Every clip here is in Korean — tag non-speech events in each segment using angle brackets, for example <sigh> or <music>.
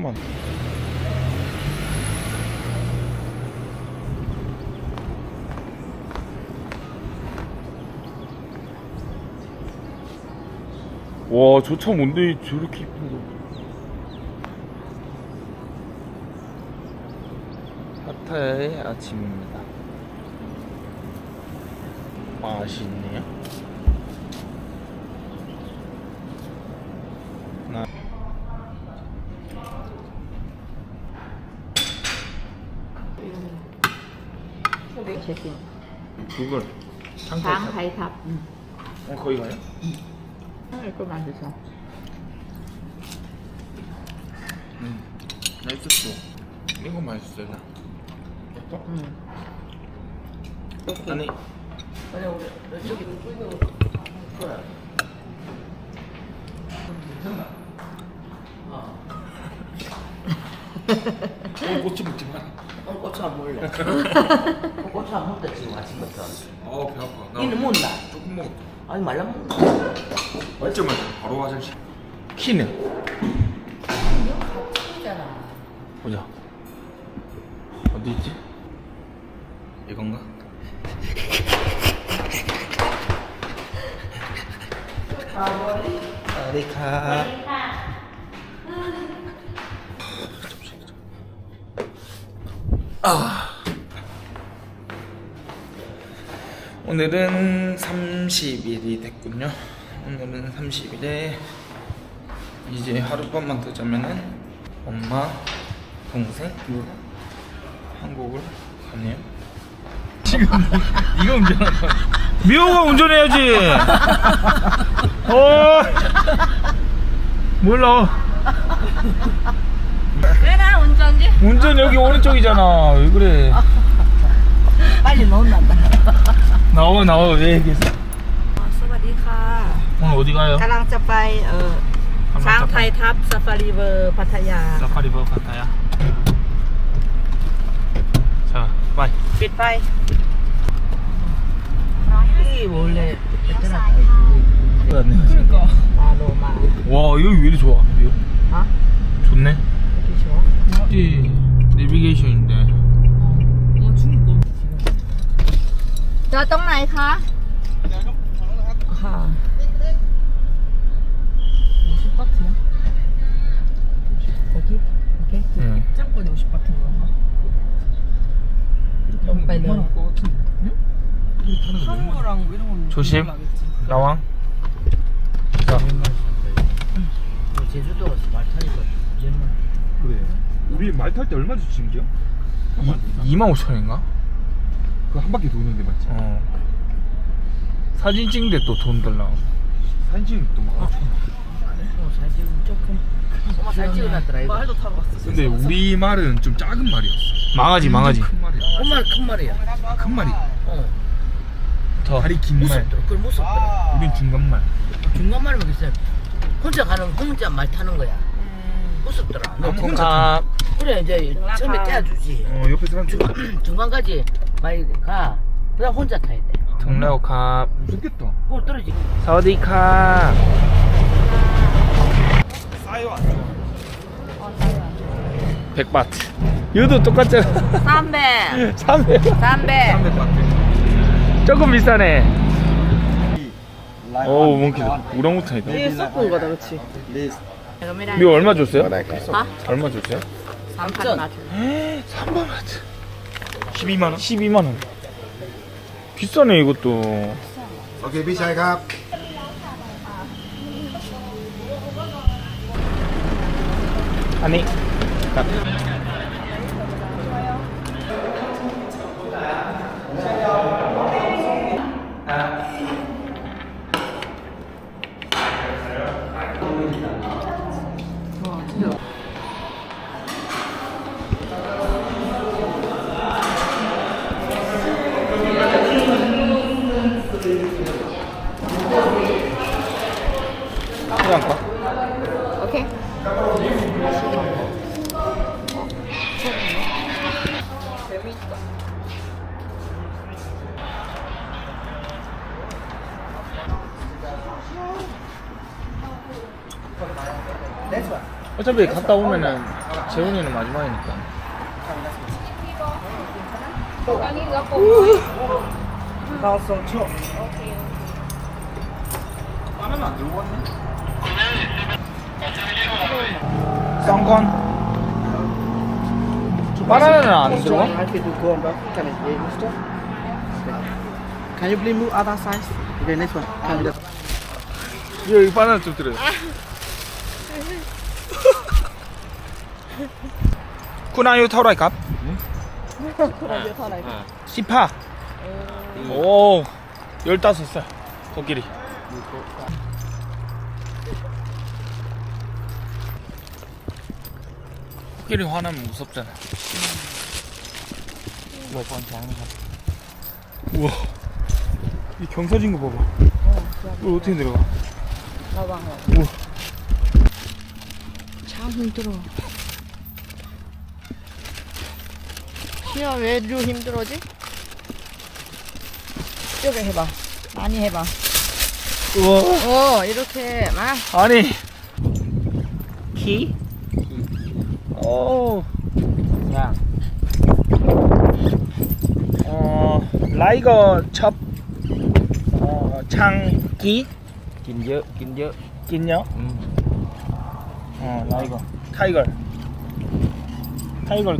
잠깐만. 와, 저 차 뭔데 저렇게 이쁜 거. 파타야의 아침입니다. 맛있네요. 나 check-in. 구글 thập. Ừ. 어, 거기 가요? 이거 맛있어. 응. 맛있었어. 이거 맛있어요. 응. 아니, 어, 꼬치 먹지 마. 어, 고추 안 먹을래. 고추 안 먹다 지금 아침부터. 아, 배 아파. 나 이는 먹나? 조금 먹었다. 아니 말라 먹나? 얼점 말 바로 화장실. 키는? 잖아 보자. 어디 있지? 이건가? 아리카. 아. 오늘은 30일이 됐군요. 오늘은 30일에 이제 하룻밤만 더 자면은 엄마, 동생 한국을 가네요. 지금 네가 운전하는 거야. 미호가 운전해야지. 어. 몰라. 왜나 운전지? 운전 여기 오른쪽이잖아. 왜 그래? <laughs> 빨리 넣는다. 나와 나와 왜 얘기했어? สวัสดีค่ะ 오늘 어디 가요? กำลังจะไปเออช้างไทยทับซาฟารีเวอร์พัทยา 사파리버 같아요. 자, 빠이. ปิดไฟ 이 원래 베트남 그러니까. มาโลมา 와 여기 왜 이리 좋아? 이거 ฮะ 좋네. พี่ชัว 이 내비게이션인데 เจอตรงไหนคะค่ะ 50바트야? 여기? 오케이 응. 짬뽕이 50 같은 거야. ลงไปเลย 타는 거랑 이런 건 조심. 야왕. 자, 제주도 말 타니까 옛날. 그래. 우리 말 탈 때 얼마 주는 겨? 2만 5천인가? 그 한 바퀴 도는데 맞지? 어. 사진 찍는데 또 돈 달라고. 사진 찍으면 또 막. 어, 사진 조금. 엄마 잘 찍어놨더라 이거. 말도 타러 왔어. 근데 우리 말은 좀 작은 말이었어. 망아지, 망아지. 큰 말이야. 엄마 큰 말이야. 큰 말이. 어. 더. 다리 긴 말. 무섭더라. 그걸 무섭더라. 우린 중간 말. 중간 말이면 글쎄 혼자 가는 혼자 말 타는 거야. 무섭더라. 너 아무 콩카. 그래 이제 처음에 떼어주지. 어 옆에 사람 좀 중간까지 많이 가. 그다음 혼자 타야 돼. 동래오카. 무섭겠다. 어 떨어지. 싸요 안 싸요? 100바트. 이것도 똑같잖아. 300 300. 300 300 바트. 조금 비싸네. 오, 몽키다. 우랑우탄이다. 섞은 거다 그치? 이거 얼마 줬어요? 아? 아? 얼마 줬어요? 3판 맞아. <gasps> 3만 원. 12만 원. 12만 원. 비싸네 이것도. 오케이 비싸이 갑. 아니. 어차피 갔다 오면은 재훈이는 마지막이니까. 나왔어 쳐안 들고 쌍권. 바나나는 안 bro. Can you please move other size? Okay, next one. 여기 바나나 좀 들어요. 열다섯 살. 코끼리. 코끼리 화나면 무섭잖아. 뭐 번창 우와, 이 경사진 거 봐봐. 이거 어떻게 내려가? 우와. 참 힘들어. 시야 왜 이리 힘들어지? 이렇게 해봐. 많이 해봐. 우와. 어, 이렇게 막. 아니 키? 오. 야. 어 라이거 첩. 어 창기. Dơ. 긴요? Ừ. 어 라이거. 타이거. 타이거?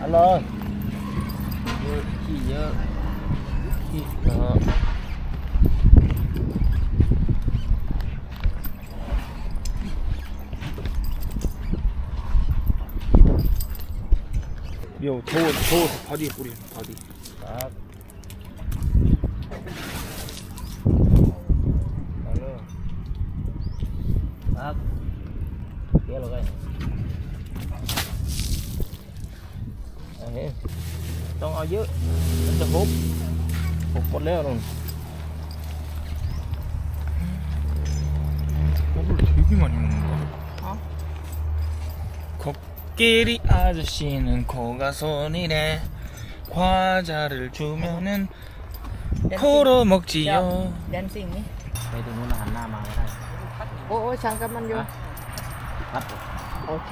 알론. Chi dơ. Chi dơ. 요 더워 더워서 바디에 뿌리는 바디. Đó. Đấy. Trong ao dưới. Nó cho hút. Hút một leo luôn. 밥을 되게 많이 먹는다. 어? 코끼리 아저씨는 코가 손이래. 과자를 주면은 코로 먹지요. 댄싱 니. Đây đừng muốn là hành nam mà ở đây. โอ้ยช่างกับมันอยู่ Bắt. โอเค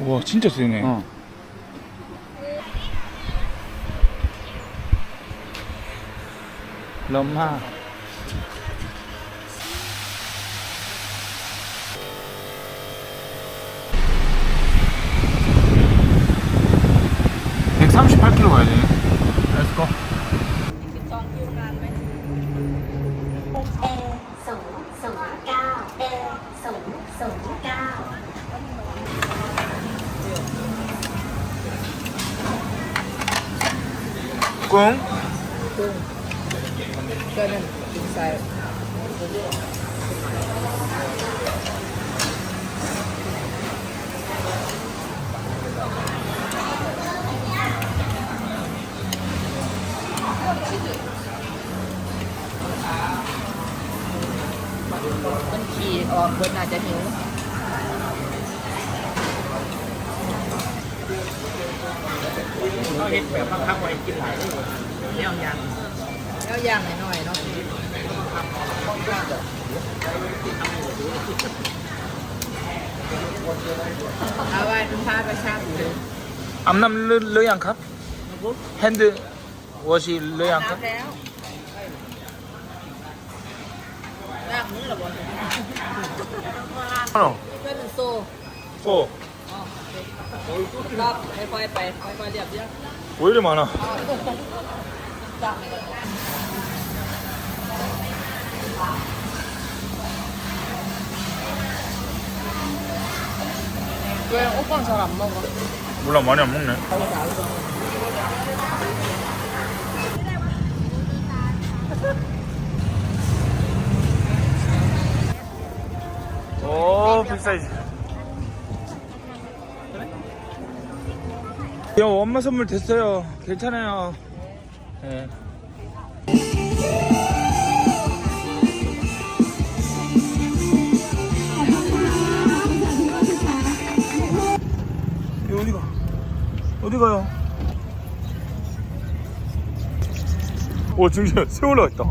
와 진짜 세네. 어. 럼하. (138km) 가야 되네 Let's go 꿍 그거 는 쌀มัน hết vẻ khắc ngoài chín lại. Leo nhàng. แล้วย่างหน่อยๆเนาะเอาไว้เป็นผ้ากระชับอยู่ 암남 르, 르양캅? 핸드 워시 르양캅? น้ำแล้วลากมือหรอบอล 어. เพื่อนเป็นโซ่ 어. รอบค่อยๆไปค่อยๆเรียบเรียบ 왜 이리 많아? จับ왜 오빠는 잘 안 먹어? 몰라 많이 안 먹네. 어 비싸지 야 엄마 선물 됐어요. 괜찮아요. 예. 이거 어디가? 어디 가요? 오 중시야 새 올라왔다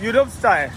유럽 스타일